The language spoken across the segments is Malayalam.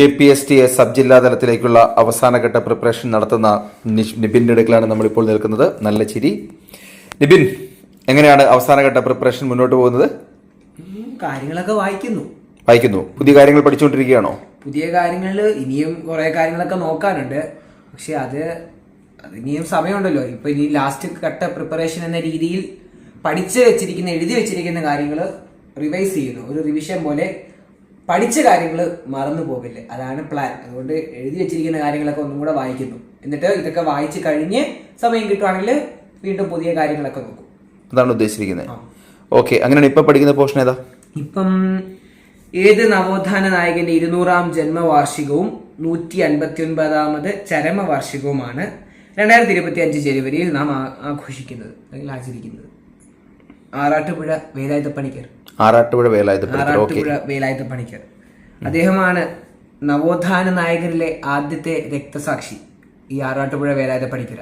K P S T A sub ജില്ലാ തലത്തിലേക്കുള്ള അവസാനഘട്ട പ്രിപ്പറേഷൻ നടത്തുന്ന നിബിന്റെ ഇടയ്ക്കിലാണ് അടുക്കലാണ് നമ്മളിപ്പോൾ നിൽക്കുന്നത്. നല്ല ചിരി. നിബിൻ എങ്ങനെയാണ് അവസാനഘട്ട പ്രിപ്പറേഷൻ മുന്നോട്ട് പോകുന്നത്? കാര്യങ്ങളൊക്കെ വായിക്കുന്നു. വായിക്കുന്നു. പുതിയ കാര്യങ്ങൾ പഠിച്ചുകൊണ്ടിരിക്കുകയാണോ? പുതിയ കാര്യങ്ങൾ ഇനിയും കുറെ കാര്യങ്ങളൊക്കെ നോക്കാനുണ്ട്. പക്ഷെ അത് അത് ഇനിയും സമയമുണ്ടല്ലോ. ഇപ്പൊ ഇനി ലാസ്റ്റ് ഘട്ട പ്രിപ്പറേഷൻ എന്ന രീതിയിൽ പഠിച്ചു വെച്ചിരിക്കുന്ന എഴുതി വെച്ചിരിക്കുന്ന കാര്യങ്ങൾ റിവൈസ് ചെയ്യുന്നു. ഒരു റിവിഷൻ പോലെ പഠിച്ച കാര്യങ്ങൾ മറന്നു പോകില്ല അതാണ് പ്ലാൻ അതുകൊണ്ട് എഴുതി വെച്ചിരിക്കുന്ന കാര്യങ്ങളൊക്കെ ഒന്നും കൂടെ വായിക്കുന്നു. എന്നിട്ട് ഇതൊക്കെ വായിച്ച് കഴിഞ്ഞ് സമയം കിട്ടുവാണെങ്കിൽ വീണ്ടും പുതിയ കാര്യങ്ങളൊക്കെ നോക്കും. അതാണ് ഉദ്ദേശിച്ചിരിക്കുന്നത് ഓക്കെ അങ്ങനെയാണ് ഇപ്പൊ പഠിക്കുന്ന പോർഷൻ ഏതാ? ഇപ്പം ഏത് നവോത്ഥാന നായകന്റെ ഇരുന്നൂറാം ജന്മവാർഷികവും നൂറ്റി അൻപത്തി ഒൻപതാമത് ചരമവാർഷികവുമാണ് രണ്ടായിരത്തി ഇരുപത്തി അഞ്ച് ജനുവരിയിൽ നാം ആഘോഷിക്കുന്നത് അല്ലെങ്കിൽ ആചരിക്കുന്നത്. ആറാട്ടുപുഴ വേദായുധ പണിക്കർ ആറാട്ടുപുഴ ആറാട്ടുപുഴ വേലായുധ പണിക്കർ. അദ്ദേഹമാണ് നവോത്ഥാന നായകരിലെ ആദ്യത്തെ രക്തസാക്ഷി ഈ ആറാട്ടുപുഴ വേലായുധ പണിക്കർ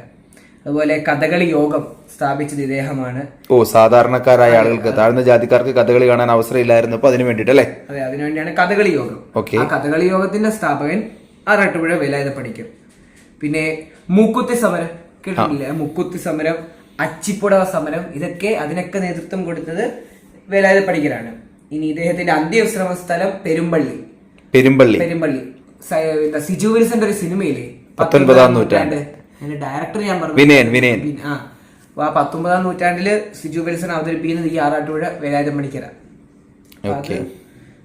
അതുപോലെ കഥകളി യോഗം സ്ഥാപിച്ചത് ഇദ്ദേഹമാണ്. ഓ സാധാരണക്കാരായ ആളുകൾക്ക് താഴ്ന്ന ജാതിക്കാർക്ക് കഥകളി കാണാൻ അവസരം ഇല്ലായിരുന്നു അപ്പൊ അതിനു വേണ്ടിട്ടല്ലേ അതെ അതിനുവേണ്ടിയാണ് കഥകളി യോഗം. ഓക്കെ. കഥകളി യോഗത്തിന്റെ സ്ഥാപകൻ ആറാട്ടുപുഴ വേലായുധ പണിക്കർ. പിന്നെ മൂക്കുത്തി സമരം കേട്ടിട്ടില്ല? മുക്കുത്തി സമരം അച്ചിപ്പുടവ സമരം ഇതൊക്കെ അതിനൊക്കെ നേതൃത്വം കൊടുത്തത് വേലായുധ പണിക്കരാണ് ഇനി ഇദ്ദേഹത്തിന്റെ അന്ത്യവിശ്രമ സ്ഥലം പെരുമ്പള്ളി. പെരുമ്പള്ളി. പെരുമ്പള്ളി. സിജു വിൽസന്റെ ഒരു സിനിമയില്ലേ? പത്തൊൻപതാം നൂറ്റാണ്ട്. അതിന്റെ ഡയറക്ടർ ഞാൻ പറഞ്ഞു. വിനയൻ വിനയൻ. ആ. അപ്പൊ ആ പത്തൊമ്പതാം നൂറ്റാണ്ടിൽ സിജു വിൽസൺ അവതരിപ്പിക്കുന്നത് ഈ ആറാട്ടുപുഴ വേലായുധ പണിക്കര.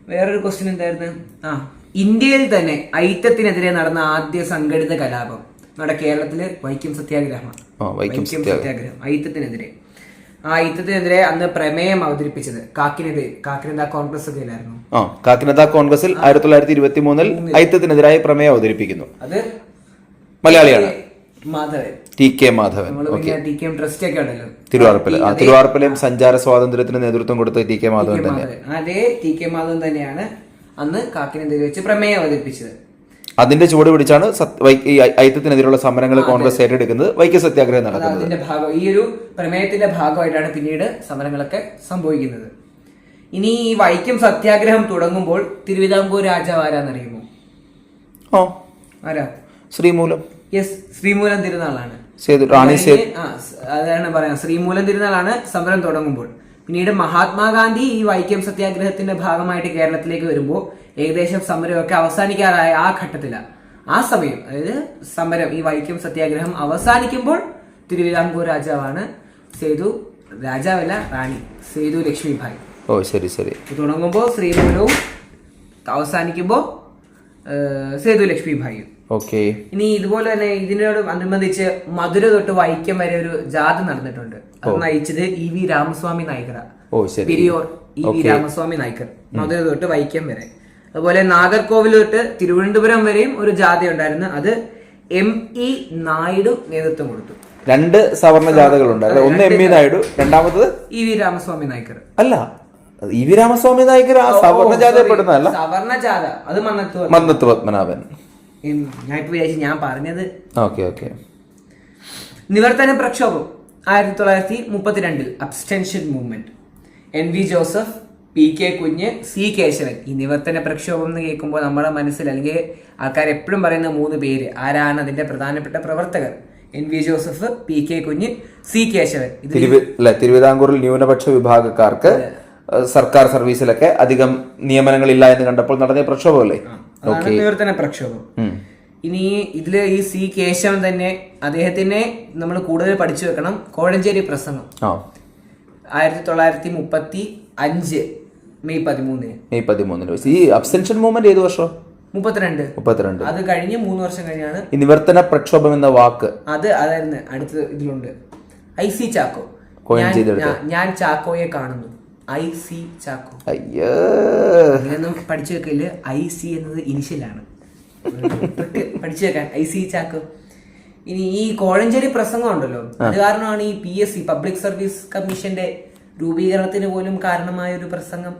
വേറൊരു ക്വസ്റ്റ്യൻ എന്തായിരുന്നു? ആ ഇന്ത്യയിൽ തന്നെ ഐറ്റത്തിനെതിരെ നടന്ന ആദ്യ സംഘടിത കലാപം. നമ്മുടെ കേരളത്തിൽ വൈക്കം സത്യാഗ്രഹമാണ്. വൈക്കം സത്യാഗ്രഹം. ഐറ്റത്തിനെതിരെ. ആ യുദ്ധത്തിനെതിരെ അന്ന് പ്രമേയം അവതരിപ്പിച്ചത്. കാക്കിനെതിരെ കാക്കിനെതിരെ കോൺഗ്രസ് ഒക്കെ ആ കാക്കിനദ കോൺഗ്രസിൽ ആയിരത്തി തൊള്ളായിരത്തി ഇരുപത്തി മൂന്നിൽ. ഐത്യത്തിനെതിരായ പ്രമേയം അവതരിപ്പിക്കുന്നു. അത് മലയാളിയാണ്. Madhavan. T K Madhavan. Trust ഒക്കെ ഉണ്ടല്ലോ. തിരുവാർപ്പല. ആ തിരുവാർപ്പിലെയും സഞ്ചാര സ്വാതന്ത്ര്യത്തിന് നേതൃത്വം കൊടുത്ത ടി കെ മാധവൻ തന്നെ. അതേ ടി കെ മാധവൻ തന്നെയാണ് അന്ന് കാക്കിനെതിരെ വെച്ച് പ്രമേയം അവതരിപ്പിച്ചത്. അതിന്റെ ചുവട് പിടിച്ചാണ് ഐത്യത്തിനെതിരെയുള്ള സമരങ്ങൾ കോൺഗ്രസ് ഏറ്റെടുക്കുന്നത്. വൈക്കം സത്യാഗ്രഹം നടക്കുന്നത്. അതിന്റെ ഭാഗം. ഈ ഒരു പ്രമേയത്തിന്റെ ഭാഗമായിട്ടാണ് പിന്നീട് സമരങ്ങളൊക്കെ സംഭവിക്കുന്നത്. ഇനി ഈ വൈക്കം സത്യാഗ്രഹം തുടങ്ങുമ്പോൾ തിരുവിതാംകൂർ രാജാവ് ആരാന്നറിയുമോ? ഓ ആരാ? ശ്രീമൂലം. യെസ് ശ്രീമൂലം തിരുനാളാണ്. അതാണ് പറയാം ശ്രീമൂലം തിരുനാളാണ് സമരം തുടങ്ങുമ്പോൾ. പിന്നീട് മഹാത്മാഗാന്ധി ഈ വൈക്കം സത്യാഗ്രഹത്തിന്റെ ഭാഗമായിട്ട് കേരളത്തിലേക്ക് വരുമ്പോൾ ഏകദേശം സമരമൊക്കെ അവസാനിക്കാറായ ആ ഘട്ടത്തിലാണ് ആ സമയം അതായത് സമരം ഈ വൈക്കം സത്യാഗ്രഹം അവസാനിക്കുമ്പോൾ തിരുവിതാംകൂർ രാജാവാണ് സേതു രാജാവല്ല റാണി സേതു ലക്ഷ്മിഭായ് ഓ ശരി ശരി. തുടങ്ങുമ്പോൾ ശ്രീമൂലവും അവസാനിക്കുമ്പോൾ സേതു ലക്ഷ്മിഭായും ഓക്കെ. ഇനി ഇതുപോലെ തന്നെ ഇതിനോട് അനുബന്ധിച്ച് മധുര തൊട്ട് വൈക്കം വരെ ഒരു ജാഥ നടന്നിട്ടുണ്ട്. അത് നയിച്ചത് E V Ramaswamy Periyar E V Ramaswamy Naicker. Madurai തൊട്ട് വൈക്കം വരെ. അതുപോലെ നാഗർകോവിൽ തൊട്ട് തിരുവനന്തപുരം വരെയും ഒരു ജാഥ ഉണ്ടായിരുന്നു. അത് എം ഇ നായിഡു നേതൃത്വം കൊടുത്തു. രണ്ട് സവർണ ജാഥകളുണ്ട്. ഒന്ന് എം ഇ നായിഡു രണ്ടാമത്തത് ഇ വി രാമസ്വാമി നായിക്കർ. അല്ല. ഇ വി രാമസ്വാമി ആ സവർണ ജാഥയപ്പെടുന്നതല്ല സവർണ ജാഥ അത് മന്നത്ത് മന്നത്ത് പത്മനാഭൻ. ഞാൻ ഇപ്പൊ വിചാരിച്ചു ഞാൻ പറഞ്ഞത് ഓക്കെ ഓക്കെ. നിവർത്തന പ്രക്ഷോഭം ആയിരത്തി തൊള്ളായിരത്തി മുപ്പത്തിരണ്ടിൽ abstention movement N V Joseph P K Kunju C Kesavan. ഈ നിവർത്തന പ്രക്ഷോഭം എന്ന് കേൾക്കുമ്പോൾ നമ്മുടെ മനസ്സിൽ അല്ലെങ്കിൽ ആൾക്കാർ എപ്പോഴും പറയുന്ന മൂന്ന് പേര് ആരാണ് അതിന്റെ പ്രധാനപ്പെട്ട പ്രവർത്തകർ? N V Joseph P K Kunju C Kesavan. തിരുവിതാംകൂറിൽ ന്യൂനപക്ഷ വിഭാഗക്കാർക്ക് സർക്കാർ സർവീസിലൊക്കെ അധികം നിയമനങ്ങളില്ല എന്ന് കണ്ടപ്പോൾ നടന്ന പ്രക്ഷോഭമല്ലേ? തന്നെ പ്രക്ഷോഭം. ഇനി ഇതിൽ ഈ സി കേശവൻ തന്നെ അദ്ദേഹത്തിനെ നമ്മൾ കൂടുതൽ പഠിച്ചു വെക്കണം. കോഴഞ്ചേരി പ്രസംഗം. ആയിരത്തി തൊള്ളായിരത്തി മുപ്പത്തി അഞ്ച് മെയ് പതിമൂന്നിന്. മെയ് പതിമൂന്നിന് ഈ അബ്സെൻഷൻ മൂവ്മെന്റ് ഏത് വർഷം? മുപ്പത്തിരണ്ട്. മുപ്പത്തിരണ്ട്. അത് കഴിഞ്ഞ് മൂന്ന് വർഷം കഴിഞ്ഞാണ് ഈ നിവർത്തന പ്രക്ഷോഭം എന്ന വാക്ക്. അത് അതായിരുന്നു അടുത്ത ഇതിലുണ്ട്. I C Chacko. ഞാൻ ചാക്കോയെ കാണുന്നു ഐ സി ചാക്കോ. അയ്യോ. ഇതൊന്നും പഠിച്ചു വെക്കൽ ഐ സി എന്നത് ഇനിഷ്യലാണ് പഠിച്ചു വെക്കാൻ. I C Chacko. ഇനി ഈ കോഴഞ്ചേരി പ്രസംഗം ഉണ്ടല്ലോ. അത് കാരണമാണ് ഈ P S C public service കമ്മീഷന്റെ രൂപീകരണത്തിന് പോലും കാരണമായ ഒരു പ്രസംഗം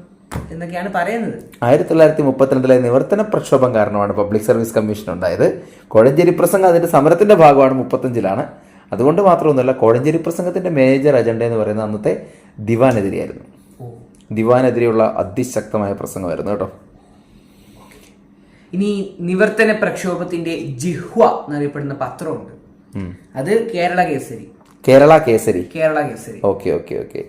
എന്നൊക്കെയാണ് പറയുന്നത്. ആയിരത്തി തൊള്ളായിരത്തി മുപ്പത്തിരണ്ടിലെ നിവർത്തന പ്രക്ഷോഭം കാരണമാണ് പബ്ലിക് സർവീസ് കമ്മീഷൻ ഉണ്ടായത്. കോഴഞ്ചേരി പ്രസംഗം അതിന്റെ സമരത്തിന്റെ ഭാഗമാണ് മുപ്പത്തഞ്ചിലാണ് അതുകൊണ്ട് മാത്രമൊന്നുമല്ല കോഴഞ്ചേരി പ്രസംഗത്തിന്റെ മേജർ അജണ്ട എന്ന് പറയുന്നത് അന്നത്തെ ദിവാനെതിരെയായിരുന്നു. ദിവാനെതിരെയുള്ള അതിശക്തമായ പ്രസംഗമായിരുന്നു കേട്ടോ. ഇനി നിവർത്തന പ്രക്ഷോഭത്തിന്റെ ജിഹ്വ എന്നറിയപ്പെടുന്ന പത്രമുണ്ട്. അത് Kerala Kesari. Kerala Kesari. Kerala Kesari. Okay okay okay.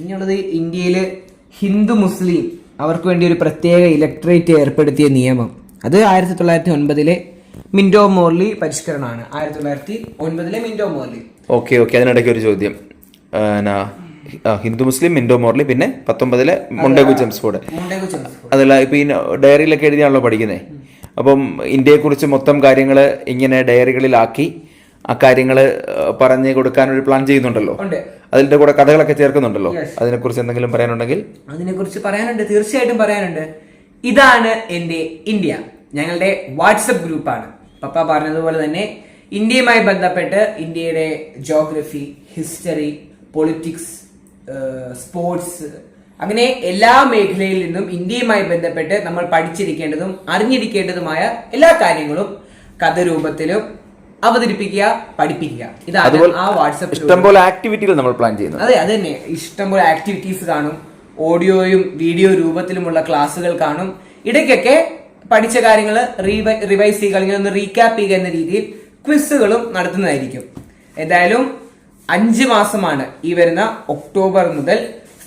ഇനിയുള്ളത് ഇന്ത്യയിൽ ഹിന്ദു മുസ്ലിം അവർക്ക് വേണ്ടി ഒരു പ്രത്യേക ഇലക്ട്രേറ്റ് ഏർപ്പെടുത്തിയ നിയമം. അത് ആയിരത്തി തൊള്ളായിരത്തി ഒൻപതിലെ മിൻഡോ മോർലി പരിഷ്കരണമാണ്. ആയിരത്തി തൊള്ളായിരത്തി ഒൻപതിലെ മിൻഡോ മോർലി. Okay okay. അതിനിടയ്ക്ക് ഒരു ചോദ്യം. ആ, നാ, ആ, ഹിന്ദു മുസ്ലിം മിൻഡോ മോർലി പിന്നെ പത്തൊമ്പതിലെ മൊണ്ടേഗു ചെംസ്ഫോർഡ്. അതല്ല ഇപ്പൊ ഈ ഡയറിയിലൊക്കെ എഴുതിയാണല്ലോ പഠിക്കുന്നത് അപ്പം ഇന്ത്യയെക്കുറിച്ച് മൊത്തം കാര്യങ്ങൾ ഇങ്ങനെ ഡയറികളിലാക്കി ആ കാര്യങ്ങൾ പറഞ്ഞു കൊടുക്കാൻ ഒരു പ്ലാൻ ചെയ്യുന്നുണ്ടല്ലോ. അതിന്റെ കൂടെ കഥകളൊക്കെ ചേർക്കുന്നുണ്ടല്ലോ. അതിനെക്കുറിച്ച് എന്തെങ്കിലും പറയാനുണ്ടെങ്കിൽ? അതിനെ കുറിച്ച് പറയാനുണ്ട് തീർച്ചയായിട്ടും പറയാനുണ്ട്. ഇതാണ് എന്റെ ഇന്ത്യ. ഞങ്ങളുടെ വാട്സപ്പ് ഗ്രൂപ്പാണ്. പപ്പ പറഞ്ഞതുപോലെ തന്നെ ഇന്ത്യയുമായി ബന്ധപ്പെട്ട് ഇന്ത്യയുടെ ജോഗ്രഫി ഹിസ്റ്ററി പൊളിറ്റിക്സ് സ്പോർട്സ് അങ്ങനെ എല്ലാ മേഖലയിൽ നിന്നും ഇന്ത്യയുമായി ബന്ധപ്പെട്ട് നമ്മൾ പഠിച്ചിരിക്കേണ്ടതും അറിഞ്ഞിരിക്കേണ്ടതുമായ എല്ലാ കാര്യങ്ങളും കഥ രൂപത്തിലും അവതരിപ്പിക്കുക പഠിപ്പിക്കുക. ഇതാണ് ആ വാട്സപ്പ് ഇഷ്ടംപോലെ ആക്ടിവിറ്റികൾ നമ്മൾ പ്ലാൻ ചെയ്യുന്നത് അതെ അത് തന്നെ. ഇഷ്ടംപോലെ ആക്ടിവിറ്റീസ് കാണും. ഓഡിയോയും വീഡിയോ രൂപത്തിലുമുള്ള ക്ലാസ്സുകൾ കാണും. ഇടയ്ക്കൊക്കെ പഠിച്ച കാര്യങ്ങൾ റിവൈസ് ചെയ്യുക അല്ലെങ്കിൽ ഒന്ന് റീക്യാപ്പ് ചെയ്യുക എന്ന രീതിയിൽ ക്വിസുകളും നടത്തുന്നതായിരിക്കും. എന്തായാലും അഞ്ച് മാസമാണ് ഈ വരുന്ന ഒക്ടോബർ മുതൽ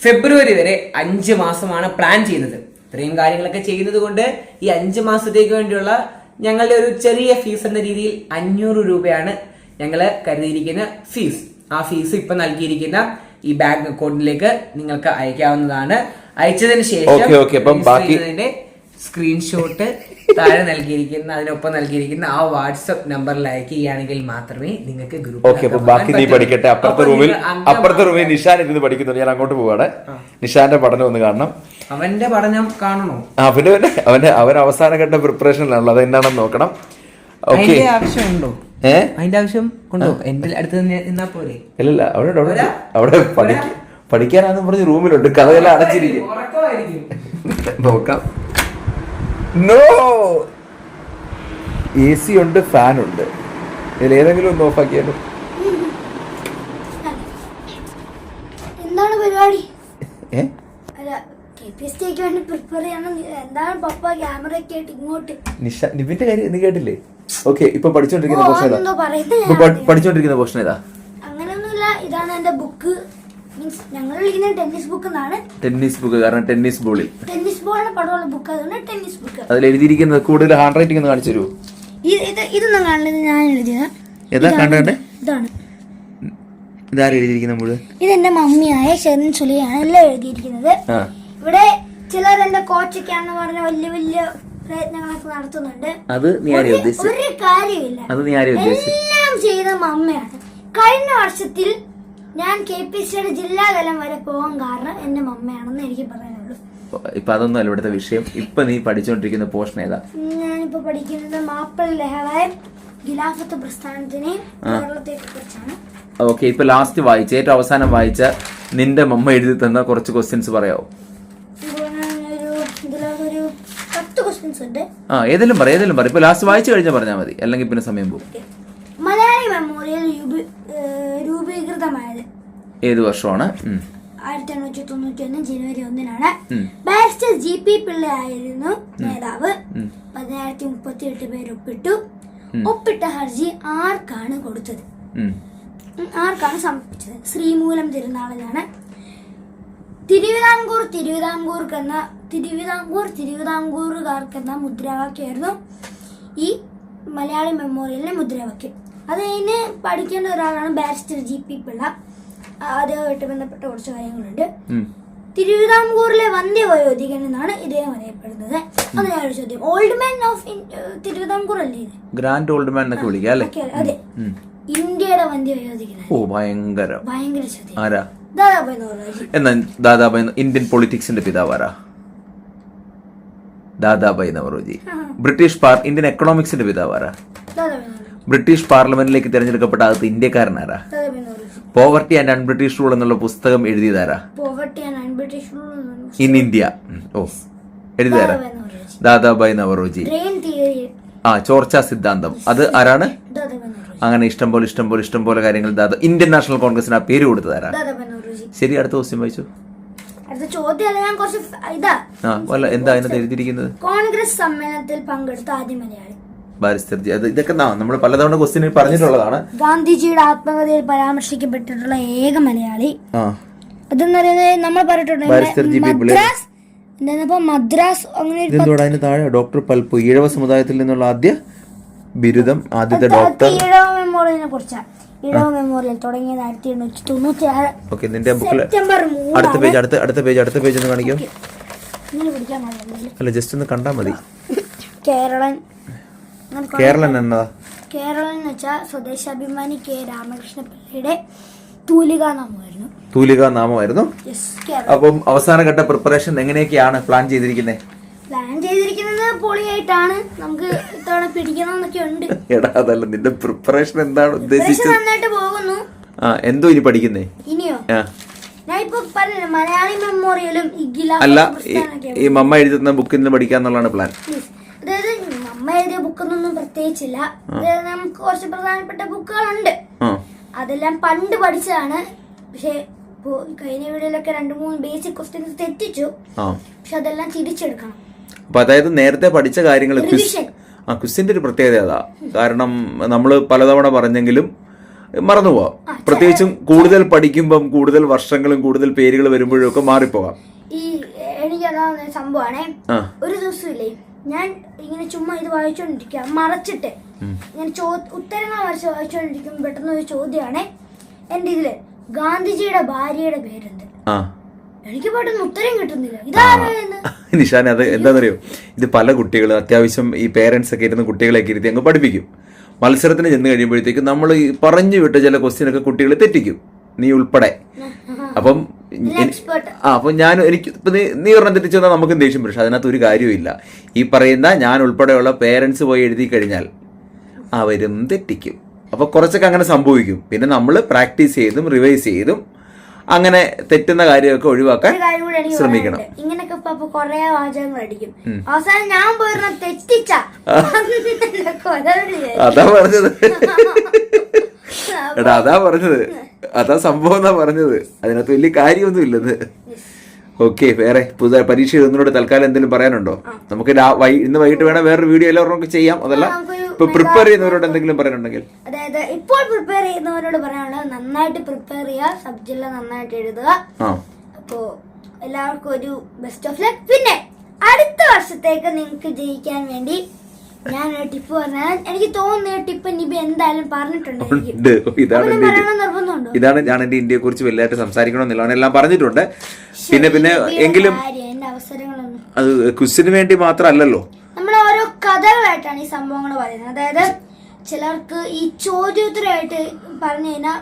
ഫെബ്രുവരി വരെ അഞ്ച് മാസമാണ് പ്ലാൻ ചെയ്യുന്നത്. ഇത്രയും കാര്യങ്ങളൊക്കെ ചെയ്യുന്നത് കൊണ്ട് ഈ അഞ്ച് മാസത്തേക്ക് വേണ്ടിയുള്ള ഞങ്ങളുടെ ഒരു ചെറിയ ഫീസ് എന്ന രീതിയിൽ അഞ്ഞൂറ് രൂപയാണ് ഞങ്ങൾ കരുതിയിരിക്കുന്ന ഫീസ് ആ ഫീസ് ഇപ്പൊ നൽകിയിരിക്കുന്ന ഈ ബാങ്ക് അക്കൗണ്ടിലേക്ക് നിങ്ങൾക്ക് അയക്കാവുന്നതാണ്. അയച്ചതിന് ശേഷം ബാക്കി- സ്ക്രീൻഷോട്ട് താഴെ നൽകിയിരിക്കുന്ന അതിനൊപ്പം നൽകിയിരിക്കുന്ന ആ വാട്സപ്പ് നമ്പറിൽ ലൈക്ക് ചെയ്യുകയാണെങ്കിൽ മാത്രമേ നിങ്ങൾക്ക് ഗ്രൂപ്പ് ഓക്കെ അപ്പൊ ബാക്കി നീ പഠിക്കട്ടെ. അപ്പുറത്തെ റൂമിൽ അപ്പുറത്തെ റൂമിൽ നിഷാൻ ഇരുന്ന് പഠിക്കുന്നു ഞാൻ അങ്ങോട്ട് പോവാണ് നിഷാന്റെ പഠനം ഒന്ന് കാണണം. അവന്റെ പഠനം കാണണോ? പിന്നെ അവന്റെ അവൻ അവസാന ഘട്ട പ്രിപ്പറേഷനിലാണല്ലോ അത് എന്താണെന്ന് നോക്കണം. ഓക്കെ ആവശ്യമുണ്ടോ? ഏ? അതിന്റെ ആവശ്യം ഉണ്ടോ എന്റെ അടുത്ത് നിന്ന് പോരെ. ഇല്ല അവിടെ അവിടെ. അവിടെ പഠിക്ക പഠിക്കാനാന്ന് പറഞ്ഞ് റൂമിലുണ്ട്. കഥയെല്ലാം അടച്ചിരിക്കും. നോക്കാം. നോ എ സി ഉണ്ട് ഫാൻ ഉണ്ട്. ഇതിൽ ഏതെങ്കിലും ഒന്ന് ഓഫാക്കിയാലും എന്താണ് പരിപാടി? ഏ? നിവിന്റെ കാര്യം കേട്ടില്ലേ? ഓക്കെ ഇപ്പൊ പോർഷൻ ഏതാ? പഠിച്ചോണ്ടിരിക്കുന്ന പോർഷൻ ഏതാ? അങ്ങനെയൊന്നുമില്ല ഇതാണ് എന്റെ ബുക്ക് മീൻസ് ഞങ്ങൾ വിളിക്കുന്ന ടെന്നീസ് ബുക്ക് എന്നാണ് ടെന്നീസ് ബുക്ക് കാരണം ടെന്നീസ് ബോളിൽ ടെന്നീസ് ബോളിന്റെ പടമുള്ള ബുക്ക് അതുകൊണ്ട് ടെന്നീസ് ബുക്ക് അതിൽ എഴുതിയിരിക്കുന്നത് കൂടുതൽ ഹാൻഡ് റൈറ്റിംഗ് ഒന്ന് കാണിച്ചു തരൂ ഇത് ഇത് ഇതൊന്നും കാണുന്നത് ഞാൻ എഴുതിയത്. ഏതാ കണ്ടേ ഇതാണ്. ഇതാരും എഴുതിയിരിക്കുന്ന മുഴുവൻ? ഇതെന്റെ മമ്മിയായ ഷെറിൻ സുലിയാണ് എല്ലാം എഴുതിയിരിക്കുന്നത്. ഇവിടെ ചിലർ എന്റെ കോച്ചൊക്കെയാണെന്ന് പറഞ്ഞ വലിയ വലിയ പ്രയത്നങ്ങളൊക്കെ നടത്തുന്നുണ്ട്. അത് നീ ആരെയും ഒരു- കാര്യമില്ല അത് നീ ആരെയും ഉദ്ദേശിച്ചത് എല്ലാം ചെയ്ത മമ്മയാണ്. കഴിഞ്ഞ വർഷത്തിൽ ഞാൻ കെ പി സിയുടെ ജില്ലാതലം വരെ പോകാൻ കാരണം എന്റെ മമ്മയാണെന്ന് എനിക്ക് പറയാനുള്ളൂ. ഇപ്പൊ അതൊന്നും അല്ല ഇവിടുത്തെ വിഷയം. ഇപ്പൊ നീ പഠിച്ചോണ്ടിരിക്കുന്ന പോഷൻ ഏതാ? ഞാനിപ്പോ പഠിക്കുന്നത് മാപ്പിള ലഹളയും ഖിലാഫത്ത് പ്രസ്ഥാനത്തിനെയും കേരളത്തെ കുറിച്ചാണ് ഓക്കെ ഇപ്പൊ ലാസ്റ്റ് വായിച്ച ഏറ്റവും അവസാനം വായിച്ച നിന്റെ മമ്മ എഴുതി തന്ന കുറച്ച് ക്വസ്റ്റ്യൻസ് പറയാവോ? ആ ഏതെങ്കിലും പറ ഏതെങ്കിലും പറ. ഇപ്പൊ ലാസ്റ്റ് വായിച്ചു കഴിഞ്ഞാൽ പറഞ്ഞാൽ മതി. അല്ലെങ്കിൽ പിന്നെ സമയം പോകും. മലയാളി മെമ്മോറിയൽ രൂപീകൃതമായത്. ഏത് വർഷമാണ്. ആയിരത്തി എണ്ണൂറ്റി തൊണ്ണൂറ്റി ഒന്ന് ജനുവരി ഒന്നിനാണ്. ഉം. ബാരിസ്റ്റർ ജി പി പിള്ള ആയിരുന്നു നേതാവ്. ഉം. പതിനായിരത്തി മുപ്പത്തി എട്ട് പേര് ഒപ്പിട്ടു. ഒപ്പിട്ട ഹർജി ആർക്കാണ് കൊടുത്തത്? ആർക്കാണ് സമർപ്പിച്ചത്? ശ്രീമൂലം തിരുനാളിലാണ് തിരുവിതാംകൂർ തിരുവിതാംകൂർക്കെന്ന തിരുവിതാംകൂർ തിരുവിതാംകൂറുകാർക്കെന്ന മുദ്രാവാക്യമായിരുന്നു ഈ മലയാളി മെമ്മോറിയലിലെ മുദ്രാവാക്യം. അത് കഴിഞ്ഞ് പഠിക്കേണ്ട ഒരാളാണ് ബാരിസ്റ്റർ ജി പി പിള്ള. അദ്ദേഹമായിട്ട് ബന്ധപ്പെട്ട കുറച്ച് കാര്യങ്ങളുണ്ട്. തിരുവിതാംകൂറിലെ വന്ധ്യവയോധികൻ എന്നാണ് ഇദ്ദേഹം അറിയപ്പെടുന്നത്. അത് ഞാനൊരു ചോദ്യം. ഓൾഡ് മാൻ ഓഫ് തിരുവിതാംകൂർ അല്ലേ ഗ്രാൻഡ് ഓൾഡ് മാൻ എന്നൊക്കെ വിളിക്കാം അല്ലേ? അതെ. ഇന്ത്യയുടെ വന്ധ്യവയോധികൻ ഓ ഭയങ്കര. ഭയങ്കര ചോദ്യം. ആരാ? ദാദാബായ് എന്നാ ദാദാബായ് ഇന്ത്യൻ പൊളിറ്റിക്സിന്റെ പിതാവ് ആരാ? ദാദാബായ് നവറോജി ബ്രിട്ടീഷ് പാർ ഇന്ത്യൻ എക്കണോമിക്സിന്റെ പിതാവ് ആരാ? ബ്രിട്ടീഷ് പാർലമെന്റിലേക്ക് തിരഞ്ഞെടുക്കപ്പെട്ട ആദ്യത്തെ ഇന്ത്യക്കാരനാരാ പോവർട്ടി ആൻഡ് അൺബ്രിട്ടീഷ് റൂൾ എന്നുള്ള പുസ്തകം എഴുതിയതാരാ? ഇൻ ഇന്ത്യ ഓ എഴുതിയതാരാ? ദാദാബായ് നവറോജി ആ ചോർച്ച സിദ്ധാന്തം. അത് ആരാണ്? അങ്ങനെ ഇഷ്ടം പോലെ ഇഷ്ടം പോലെ ഇഷ്ടം പോലെ കാര്യങ്ങൾ ദാദ ഇന്ത്യൻ നാഷണൽ കോൺഗ്രസിന് ആ പേര് കൊടുത്തതാരാ? ശരി അടുത്ത ക്വസ്റ്റ്യൻ വായിച്ചു. എന്താ എഴുതിയിരിക്കുന്നത്? കോൺഗ്രസ് സമ്മേളനത്തിൽ പങ്കെടുത്ത ആദ്യ മലയാളി. ബാരിസ്റ്റർ ജി അത് ഇതൊക്കെ നമ്മൾ പലതവണ ക്വസ്റ്റ്യൻ പറഞ്ഞിട്ടുള്ളതാണ്. ഗാന്ധിജിയുടെ ആത്മകഥയിൽ പരാമർശിക്കപ്പെട്ടിട്ടുള്ള ഏക മലയാളി. അതെന്ന് പറയുന്നത് നമ്മൾ പറഞ്ഞിട്ടുണ്ട്. മദ്രാസ് അങ്ങനെ താഴെ? ഡോക്ടർ പൽപ്പു ഈഴവ സമുദായത്തിൽ നിന്നുള്ള ആദ്യ ബിരുദം ആദ്യത്തെ ഡോക്ടർ ഈഴവ മെമ്മോറിയലിനെ കുറിച്ചാണ്. ഈഴവ മെമ്മോറിയൽ തുടങ്ങിയത് ആയിരത്തി എണ്ണൂറ്റി തൊണ്ണൂറ്റി ആറ് ഓക്കെ നിന്റെ ബുക്കിൽ അടുത്ത പേജ് അടുത്ത അടുത്ത പേജ് അടുത്ത പേജ് ഒന്ന് കാണിക്കും. അല്ല ജസ്റ്റ് ഒന്ന് കണ്ടാൽ മതി. കേരളൻ. കേരളൻ എന്നതാ? കേരളം എന്ന് വെച്ചാൽ സ്വദേശാഭിമാനി കെ രാമകൃഷ്ണ പിള്ളയുടെ തൂലിക നാമമായിരുന്നു. തൂലിക നാമമായിരുന്നു? അപ്പം അവസാന ഘട്ട പ്രിപ്പറേഷൻ എങ്ങനെയൊക്കെയാണ് പ്ലാൻ ചെയ്തിരിക്കുന്നത് പ്ലാൻ ചെയ്തിരിക്കുന്നത് പൊളിയായിട്ടാണ്. നമുക്ക് ഇത്തവണ പിടിക്കണമെന്നൊക്കെ ഉണ്ട്. എടാ അതല്ല നിന്റെ പ്രിപ്പറേഷൻ എന്താണ് ഉദ്ദേശിച്ചത്? നന്നായിട്ട് പോകുന്നു. ആ എന്തോ ഇനി പഠിക്കുന്നേ? ഇനിയോ? ഞാൻ ഇപ്പൊ പറഞ്ഞില്ല മലയാളി മെമ്മോറിയലും അല്ല ഈ- ഈ മമ്മ എഴുതുന്ന ബുക്കിൽ നിന്ന് പഠിക്കാന്നുള്ളതാണ് പ്ലാൻ അതായത് അമ്മ എഴുതിയ ബുക്കൊന്നും പ്രത്യേകിച്ചില്ല നമുക്ക് കുറച്ച് പ്രധാനപ്പെട്ട ബുക്കുകളുണ്ട്. അതെല്ലാം പണ്ട് പഠിച്ചതാണ്. പക്ഷെ കഴിഞ്ഞ വീഡിയോയിലൊക്കെ രണ്ട് മൂന്ന് ബേസിക് ക്വസ്റ്റ്യൻസ് തെറ്റിച്ചു. പക്ഷെ അതെല്ലാം തിരിച്ചെടുക്കണം. അപ്പൊ അതായത് നേരത്തെ പഠിച്ച കാര്യങ്ങൾ. ആ ക്വിസിന്റെ ഒരു പ്രത്യേകത അതാ. കാരണം നമ്മൾ പലതവണ പറഞ്ഞെങ്കിലും മറന്നുപോവാം. പ്രത്യേകിച്ചും കൂടുതൽ പഠിക്കുമ്പം കൂടുതൽ വർഷങ്ങളും കൂടുതൽ പേരുകൾ വരുമ്പോഴും ഒക്കെ മാറിപ്പോകാം ഈ എനിക്ക് സംഭവമാണേ ഒരു ദിവസമില്ലേ? ഞാൻ ഇങ്ങനെ ചുമ്മാ ഇത് വായിച്ചോണ്ടിരിക്ക മറച്ചിട്ട്. ഞാൻ ചോ ഉത്തരങ്ങൾ വരച്ച് വായിച്ചോണ്ടിരിക്കും പെട്ടെന്ന് ഒരു ചോദ്യമാണ്. എന്റെ ഇതിൽ ഗാന്ധിജിയുടെ ഭാര്യയുടെ പേരെന്ത്? എനിക്ക് പെട്ടെന്ന് ഉത്തരം കിട്ടുന്നില്ല. ഇതാരായെന്ന് നിഷാൻ അത് എന്താണെന്നറിയോ ഇത് പല കുട്ടികൾ അത്യാവശ്യം ഈ പേരൻസ് ഒക്കെ ഇരുന്ന് കുട്ടികളെയൊക്കെ ഇരുത്തി അങ്ങ് പഠിപ്പിക്കും. മത്സരത്തിന് ചെന്ന് കഴിയുമ്പോഴത്തേക്കും നമ്മൾ ഈ പറഞ്ഞു വിട്ട ചില ക്വസ്റ്റ്യൻ ഒക്കെ കുട്ടികളെ തെറ്റിക്കും. നീ ഉൾപ്പെടെ. അപ്പം ആ അപ്പം ഞാൻ എനിക്ക് ഇപ്പം നീ നീ ഒരെണ്ണം തെറ്റിച്ചു തന്നാൽ നമുക്കും ദേഷ്യം പക്ഷെ അതിനകത്ത് ഒരു കാര്യമില്ല ഈ പറയുന്ന ഞാൻ ഉൾപ്പെടെയുള്ള പേരൻസ് പോയി എഴുതി കഴിഞ്ഞാൽ അവരും തെറ്റിക്കും. അപ്പോൾ കുറച്ചൊക്കെ അങ്ങനെ സംഭവിക്കും. പിന്നെ നമ്മൾ പ്രാക്ടീസ് ചെയ്തും റിവൈസ് ചെയ്തും അങ്ങനെ തെറ്റുന്ന കാര്യമൊക്കെ ഒഴിവാക്കാൻ ശ്രമിക്കണം. ഇങ്ങനൊക്കെ കൊറേ വാചകങ്ങൾ അടിക്കും. അവസാനം ഞാൻ പോയിരുന്ന തെറ്റിച്ച. എന്നെ അതാ പറഞ്ഞത്. എടാ അതാ പറഞ്ഞത്. അതാ സംഭവം എന്നാ പറഞ്ഞത്. അതിനകത്ത് വലിയ കാര്യമൊന്നും ഇല്ലത് ഓക്കെ വേറെ പുതിയ പരീക്ഷ എഴുതുന്നതിനോട് തൽക്കാലം എന്തെങ്കിലും പറയാനുണ്ടോ? നമുക്ക് ഇന്ന് വൈകിട്ട് വേണം വേറൊരു വീഡിയോ എല്ലാവർക്കും ചെയ്യാം. അതല്ല ഇപ്പൊ പ്രിപ്പയർ ചെയ്യുന്നവരോട് എന്തെങ്കിലും പറയാനുണ്ടെങ്കിൽ. അതായത് ഇപ്പോൾ പ്രിപ്പയർ ചെയ്യുന്നവരോട് പറയാനുള്ളത് നന്നായിട്ട് പ്രിപ്പയർ ചെയ്യുക സബ്ജക്റ്റിൽ നന്നായിട്ട് എഴുതുക. അപ്പോ എല്ലാവർക്കും ഒരു ബെസ്റ്റ് ഓഫ് ലക്ക് പിന്നെ അടുത്ത വർഷത്തേക്ക് നിങ്ങൾക്ക് ജയിക്കാൻ വേണ്ടി ഞാൻ ഒരു ടിപ്പ് പറഞ്ഞാൽ എനിക്ക് തോന്നുന്ന ടിപ്പ് നിബി എന്തായാലും പറഞ്ഞിട്ടുണ്ട് ഇതാണ് ഇതാണ് ഞാൻ എന്റെ ഇന്ത്യയെ കുറിച്ച് വലുതായിട്ട് സംസാരിക്കണമെന്നുള്ളതാണ് എല്ലാം പറഞ്ഞിട്ടുണ്ട്. പിന്നെ പിന്നെ എങ്കിലും അത് ക്വിസിന് വേണ്ടി മാത്രമല്ലല്ലോ. നമ്മൾ ഓരോ കഥകളായിട്ടാണ് ഈ സംഭവങ്ങൾ പറയുന്നത്. അതായത് ചിലർക്ക് ഈ ചോദ്യോത്തരമായിട്ട് പറഞ്ഞു കഴിഞ്ഞാൽ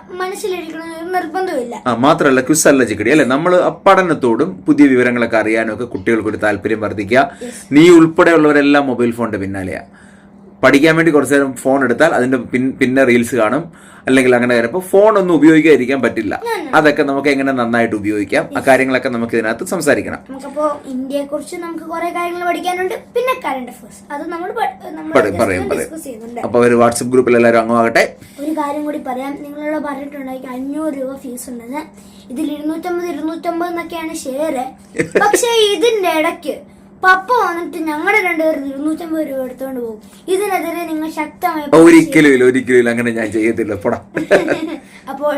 നിർബന്ധമില്ല ആ മാത്രമല്ല ക്വിസ് അല്ല ചിക്കടി അല്ലെ? നമ്മൾ പഠനത്തോടും പുതിയ വിവരങ്ങളൊക്കെ അറിയാനും ഒക്കെ കുട്ടികൾക്ക് ഒരു താല്പര്യം വർദ്ധിക്കുക. നീ ഉൾപ്പെടെയുള്ളവരെല്ലാം മൊബൈൽ ഫോണിന്റെ പിന്നാലെയാ. പഠിക്കാൻ വേണ്ടി കുറച്ചു നേരം ഫോൺ എടുത്താൽ അതിന്റെ പിൻ- പിന്നെ റീൽസ് കാണും. അല്ലെങ്കിൽ അങ്ങനെ ചിലപ്പോൾ ഫോൺ ഒന്നും ഉപയോഗിക്കാതിരിക്കാൻ പറ്റില്ല. അതൊക്കെ നമുക്ക് എങ്ങനെ നന്നായിട്ട് ഉപയോഗിക്കാം? ആ കാര്യങ്ങളൊക്കെ നമുക്ക് ഇതിനകത്ത് സംസാരിക്കണം. നമുക്കപ്പോ ഇന്ത്യയെ കുറിച്ച് നമുക്ക് കുറെ കാര്യങ്ങൾ പഠിക്കാനുണ്ട്. പിന്നെ കറണ്ട് അഫയേഴ്സ് അത് നമ്മൾ പറയും പറയും പറയും. ഡിസ്കസ് ചെയ്യുന്നുണ്ട്. അപ്പൊ ഒരു വാട്സപ്പ് ഗ്രൂപ്പിൽ എല്ലാവരും അംഗമാകട്ടെ ഒരു കാര്യം കൂടി പറയാം. നിങ്ങളോട് പറഞ്ഞിട്ടുണ്ടെങ്കിൽ അഞ്ഞൂറ് രൂപ ഫീസ് ഉണ്ടെന്ന്. ഇതിൽ ഇരുന്നൂറ്റമ്പത് ഇരുന്നൂറ്റമ്പത് എന്നൊക്കെയാണ് ഷെയർ പക്ഷെ ഇതിന്റെ ഇടയ്ക്ക് പപ്പ വന്നിട്ട് ഞങ്ങളുടെ രണ്ടുപേരും ഇരുന്നൂറ്റമ്പത് രൂപ എടുത്തോണ്ട് പോകും. ഇതിനെതിരെ നിങ്ങൾ ശക്തമായി ഒരിക്കലും ഇല്ല ഒരിക്കലും ഇല്ല. അങ്ങനെ ഞാൻ ചെയ്യത്തില്ല. പോടാ. അപ്പോൾ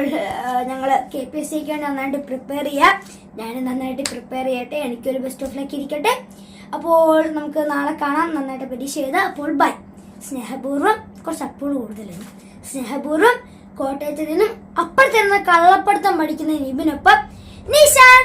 ഞങ്ങൾ കെ പി എസ് സിക്ക് വേണ്ടി നന്നായിട്ട് പ്രിപ്പയർ ചെയ്യാം. ഞാൻ നന്നായിട്ട് പ്രിപ്പയർ ചെയ്യട്ടെ. എനിക്കൊരു ബെസ്റ്റ് ഓഫ് ലക്ക് ഇരിക്കട്ടെ. അപ്പോൾ നമുക്ക് നാളെ കാണാം. നന്നായിട്ട് പരീക്ഷ എഴുതാം. അപ്പോൾ ബൈ സ്നേഹപൂർവം കുറച്ച് അപ്പോൾ കൂടുതലാണ് സ്നേഹപൂർവം കോട്ടയത്തിൽ നിന്നും അപ്പുറത്തിരുന്ന് കള്ളപ്പടുത്തം പഠിക്കുന്ന നിബിനൊപ്പം നിഷാൻ